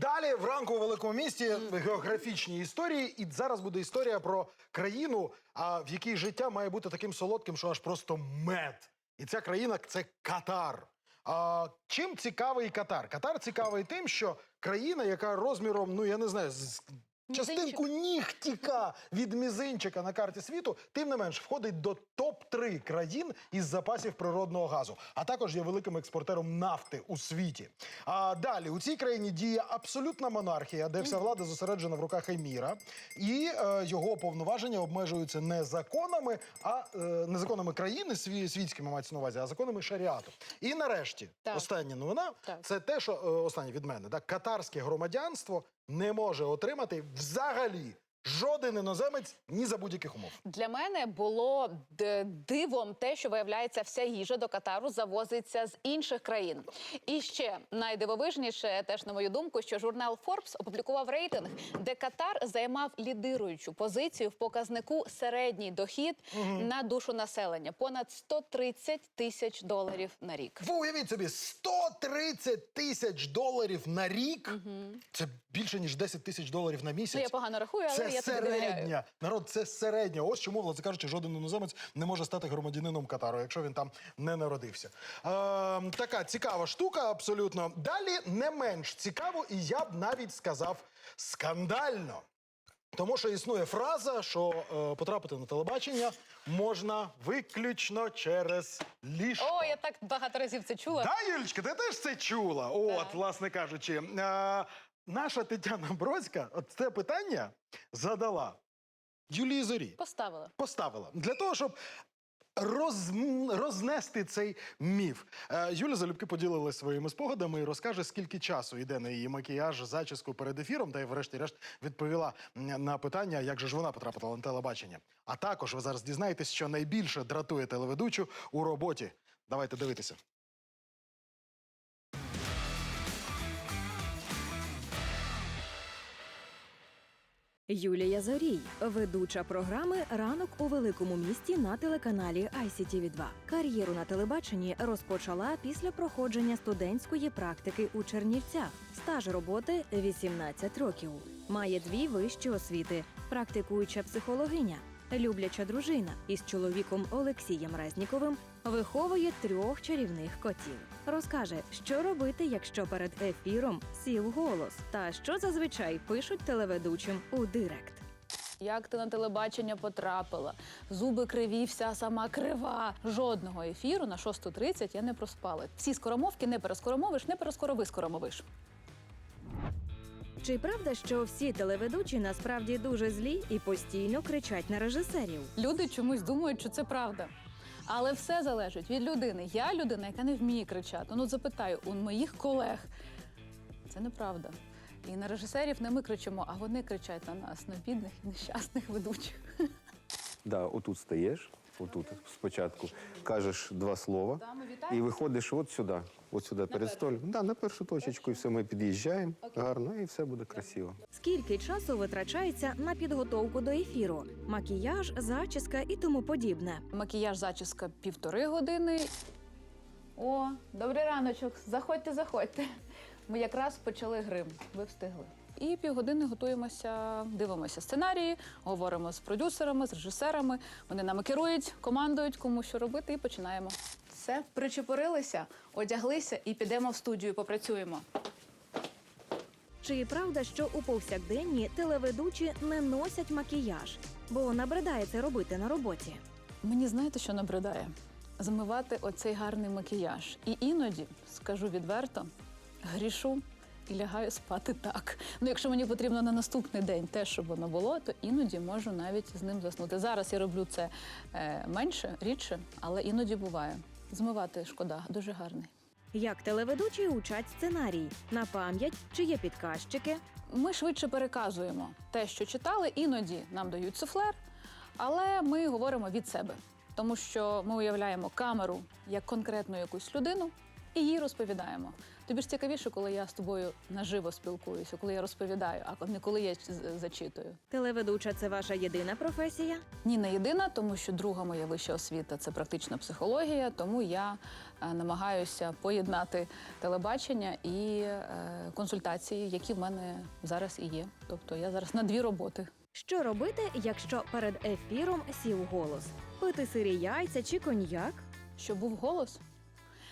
Далі в ранку у великому місті географічні історії. І зараз буде історія про країну, а в якій життя має бути таким солодким, що аж просто мед. І ця країна це Катар. А, чим цікавий Катар? Катар цікавий тим, що країна, яка розміром, ну я не знаю, з частинку нігтіка від мізинчика на карті світу, тим не менш входить до топ-3 країн із запасів природного газу, а також є великим експортером нафти у світі. А далі у цій країні діє абсолютна монархія, де вся влада зосереджена в руках еміра, і е, його повноваження обмежуються не законами, а е, не законами країни сві, світськими мається на увазі, а законами шаріату. І нарешті, Так. остання новина Так. це те, що е, останнє від мене, так, катарське громадянство не може отримати взагалі жоден іноземець ні за будь-яких умов. Для мене було дивом те, що виявляється, вся їжа до Катару завозиться з інших країн. І ще найдивовижніше, теж на мою думку, що журнал Forbes опублікував рейтинг, де Катар займав лідируючу позицію в показнику середній дохід на душу населення понад 130 тисяч доларів на рік. Ви уявіть собі, 130 тисяч доларів на рік. Це більше ніж 10 тисяч доларів на місяць. Ну, я погано рахую, але це я середня. Народ, це середня. Ось чому, власне кажучи, жоден іноземець не може стати громадянином Катару, якщо він там не народився. Е, така цікава штука, абсолютно. Далі не менш цікаво, і я б навіть сказав скандально. Тому що існує фраза, що е, потрапити на телебачення можна виключно через ліжко. О, я так багато разів це чула. Да, Юлічка, ти теж це чула. От, власне кажучи, е, наша Тетяна Бродська от це питання задала Юлії Зорі. Поставила. Поставила для того, щоб. Роз, рознести цей міф. Е, Юля залюбки поділилася своїми спогадами і розкаже, скільки часу йде на її макіяж, зачіску перед ефіром, та й врешті-решт відповіла на питання, як же ж вона потрапила на телебачення. А також ви зараз дізнаєтесь, що найбільше дратує телеведучу у роботі. Давайте дивитися. Юлія Зорій, ведуча програми Ранок у великому місті на телеканалі ICTV 2 Кар'єру на телебаченні розпочала після проходження студентської практики у Чернівцях. Стаж роботи 18 років. Має дві вищі освіти, практикуюча психологиня, любляча дружина із чоловіком Олексієм Резніковим виховує трьох чарівних котів. Розкаже, що робити, якщо перед ефіром сів голос, та що зазвичай пишуть телеведучим у директ. Як ти на телебачення потрапила? Зуби криві, вся сама крива. Жодного ефіру на 6.30 я не проспала. Всі скоромовки не перескоромовиш, не перескорови скоромовиш. Чи правда, що всі телеведучі насправді дуже злі і постійно кричать на режисерів? Люди чомусь думають, що це правда. Але все залежить від людини. Я людина, яка не вміє кричати. Ну, запитаю у моїх колег. Це неправда. І на режисерів не ми кричимо, а вони кричать на нас, на бідних і нещасних ведучих. Да, отут стаєш, отут спочатку кажеш два слова і виходиш от сюди, от сюди перед першу? Да, на першу точечку, і все, ми під'їжджаємо гарно, і все буде красиво. Скільки часу витрачається на підготовку до ефіру, макіяж, зачіска і тому подібне? Макіяж зачіска півтори години. О, добрий раночок. Заходьте, заходьте. Ми якраз почали грим. Ви встигли. І півгодини готуємося, дивимося сценарії, говоримо з продюсерами, з режисерами. Вони нами керують, командують, кому що робити, і починаємо. Все, причепурилися, одяглися і підемо в студію, попрацюємо. Чи правда, що у повсякденні телеведучі не носять макіяж, бо набридає це робити на роботі? Мені знаєте, що набридає? Змивати оцей гарний макіяж. І іноді, скажу відверто, грішу і лягаю спати так. Ну, якщо мені потрібно на наступний день те, щоб воно було, то іноді можу навіть з ним заснути. Зараз я роблю це е, менше, рідше, але іноді буває. Змивати шкода, дуже гарний. Як телеведучі учать сценарій на пам'ять, чи є підказчики? Ми швидше переказуємо те, що читали, іноді нам дають суфлер, але ми говоримо від себе, тому що ми уявляємо камеру як конкретну якусь людину і їй розповідаємо. Тобі ж цікавіше, коли я з тобою наживо спілкуюся, коли я розповідаю, а не коли я зачитую. Телеведуча це ваша єдина професія? Ні, не єдина, тому що друга моя вища освіта це практична психологія, тому я е, намагаюся поєднати телебачення і е, консультації, які в мене зараз і є. Тобто я зараз на дві роботи. Що робити, якщо перед ефіром сів голос? Пити сирі яйця чи коньяк? Щоб був голос,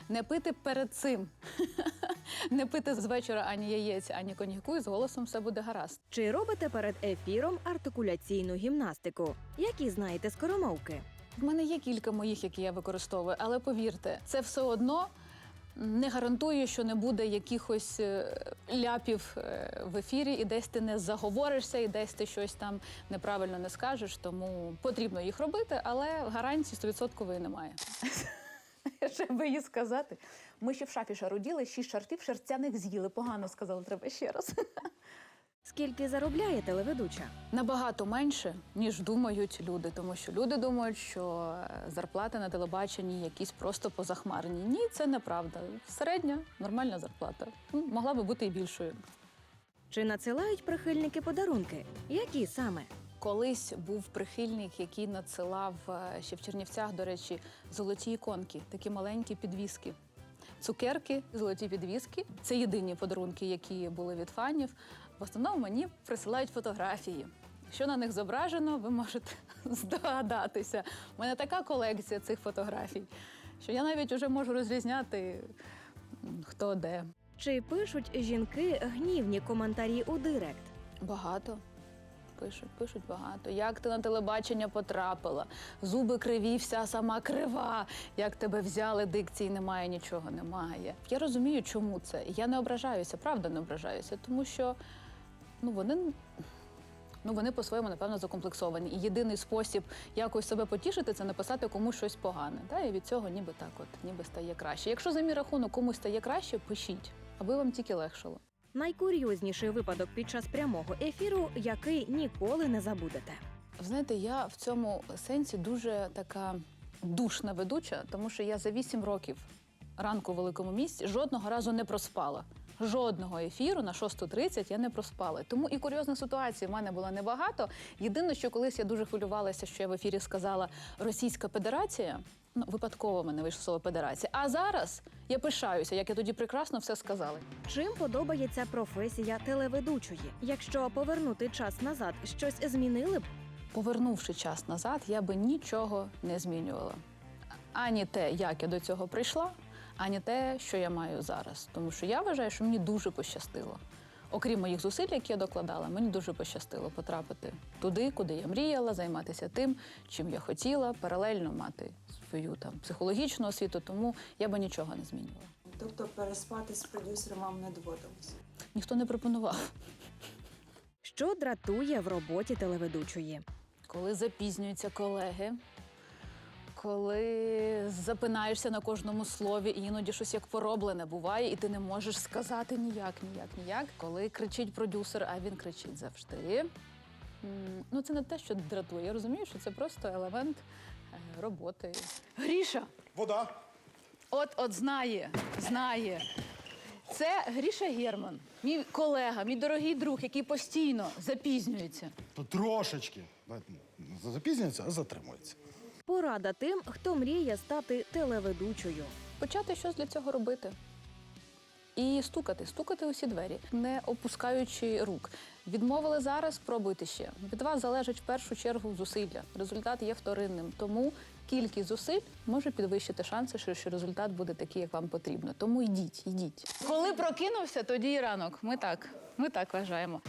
не пити перед цим. Не пити з вечора ані яєць, ані коньяку, і з голосом все буде гаразд. Чи робите перед ефіром артикуляційну гімнастику? Які знаєте скоромовки? В мене є кілька моїх, які я використовую, але повірте, це все одно не гарантує, що не буде якихось е, ляпів е, в ефірі, і десь ти не заговоришся, і десь ти щось там неправильно не скажеш. Тому потрібно їх робити, але гарантії 100% немає. Ще би їй сказати. Ми ще в шафі шаруділи, шість шартів шерстяних з'їли. Погано сказали, треба ще раз. Скільки заробляє телеведуча? Набагато менше, ніж думають люди, тому що люди думають, що е, зарплати на телебаченні якісь просто позахмарні. Ні, це неправда. Середня, нормальна зарплата. Ну, Могла би бути і більшою. Чи надсилають прихильники подарунки? Які саме? Колись був прихильник, який надсилав е, ще в Чернівцях, до речі, золоті іконки, такі маленькі підвіски. Цукерки, золоті підвіски це єдині подарунки, які були від фанів. В основному мені присилають фотографії. Що на них зображено, ви можете здогадатися. У мене така колекція цих фотографій, що я навіть вже можу розрізняти, хто де. Чи пишуть жінки гнівні коментарі у директ? Багато. Пишуть, пишуть багато. Як ти на телебачення потрапила? Зуби криві, вся сама крива. Як тебе взяли, дикції немає, нічого немає. Я розумію, чому це. Я не ображаюся, правда не ображаюся, тому що ну, вони. Ну, вони по-своєму, напевно, закомплексовані. І єдиний спосіб якось себе потішити це написати комусь щось погане. Та? І від цього ніби так, от, ніби стає краще. Якщо за мій рахунок комусь стає краще, пишіть, аби вам тільки легшало. Найкурйозніший випадок під час прямого ефіру, який ніколи не забудете. Знаєте, я в цьому сенсі дуже така душна ведуча, тому що я за 8 років ранку в великому місті жодного разу не проспала. Жодного ефіру на 6.30 я не проспала. Тому і курйозних ситуацій в мене було небагато. Єдине, що колись я дуже хвилювалася, що я в ефірі сказала Російська Федерація. Ну, випадково мене вийшло слово Федерація. А зараз я пишаюся, як я тоді прекрасно все сказала. Чим подобається професія телеведучої? Якщо повернути час назад, щось змінили б? Повернувши час назад, я би нічого не змінювала. Ані те, як я до цього прийшла, ані те, що я маю зараз. Тому що я вважаю, що мені дуже пощастило. Окрім моїх зусиль, які я докладала, мені дуже пощастило потрапити туди, куди я мріяла, займатися тим, чим я хотіла, паралельно мати свою там психологічну освіту, тому я би нічого не змінювала. Тобто переспати з продюсером вам не доводилось? Ніхто не пропонував. Що дратує в роботі телеведучої? коли запізнюються колеги, коли запинаєшся на кожному слові, і іноді щось як пороблене буває, і ти не можеш сказати ніяк, ніяк, ніяк. Коли кричить продюсер, а він кричить завжди. Ну, це не те, що дратує. Я розумію, що це просто елемент е, роботи. Гріша, Вода. от от знає, знає. Це Гріша Герман, мій колега, мій дорогий друг, який постійно запізнюється. То трошечки. Запізнюється, а затримується. Порада тим, хто мріє стати телеведучою. почати щось для цього робити. І стукати, стукати усі двері, не опускаючи рук. Відмовили зараз, спробуйте ще. Від вас залежить в першу чергу зусилля. Результат є вторинним. Тому кількість зусиль може підвищити шанси, що, що результат буде такий, як вам потрібно. Тому йдіть, йдіть. Коли прокинувся, тоді і ранок. Ми так, ми так вважаємо.